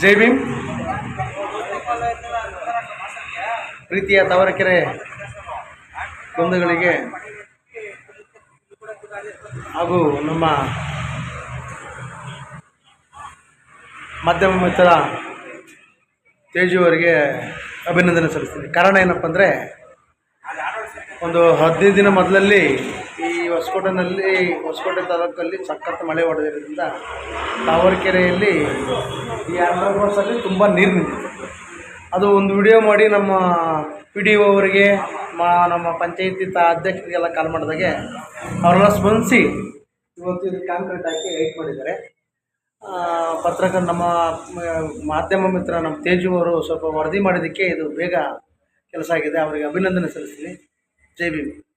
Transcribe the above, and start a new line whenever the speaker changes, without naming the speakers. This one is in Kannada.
ಜೈ ಭೀಮ್. ಪ್ರೀತಿಯ ತವರಕೆರೆ ಬಂಧುಗಳಿಗೆ ಹಾಗೂ ನಮ್ಮ ಮಾಧ್ಯಮ ಮಿತ್ರ ತೇಜು ಅವರಿಗೆ ಅಭಿನಂದನೆ ಸಲ್ಲಿಸ್ತೀನಿ. ಕಾರಣ ಏನಪ್ಪ ಅಂದರೆ, ಒಂದು ಹದಿನೈದು ದಿನ ಮೊದಲಲ್ಲಿ ಈ ಹೊಸಕೋಟೆನಲ್ಲಿ, ಹೊಸಕೋಟೆ ತಾಲೂಕಲ್ಲಿ ಸಖತ್ ಮಳೆ ಹೊಡೆದಿರೋದ್ರಿಂದ ತಾವರಕೆರೆಯಲ್ಲಿ ಈ ಅಂಡರ್ಪಾಸಲ್ಲಿ ತುಂಬ ನೀರು ನಿಂತಿದೆ ಅದು ಒಂದು ವಿಡಿಯೋ ಮಾಡಿ ನಮ್ಮ ಪಿ ಡಿ ಒ ಅವರಿಗೆ, ಮಾ ನಮ್ಮ ಪಂಚಾಯತಿ ತ ಅಧ್ಯಕ್ಷರಿಗೆಲ್ಲ ಕಾಲ್ ಮಾಡಿದಾಗೆ ಅವರೆಲ್ಲ ಸ್ಪಂದಿಸಿ ಇವತ್ತು ಇದು ಕಾಂಕ್ರೀಟ್ ಹಾಕಿ ಹೈಟ್ ಮಾಡಿದ್ದಾರೆ. ಆ, ಪತ್ರಕರ್ತ ನಮ್ಮ ಮಾಧ್ಯಮ ಮಿತ್ರ ನಮ್ಮ ತೇಜು ಅವರು ಸ್ವಲ್ಪ ವರದಿ ಮಾಡಿದ್ದಕ್ಕೆ ಇದು ಬೇಗ ಕೆಲಸ ಆಗಿದೆ. ಅವರಿಗೆ ಅಭಿನಂದನೆ ಸಲ್ಲಿಸ್ತೀನಿ. ಜೈ ಭೀಮ್.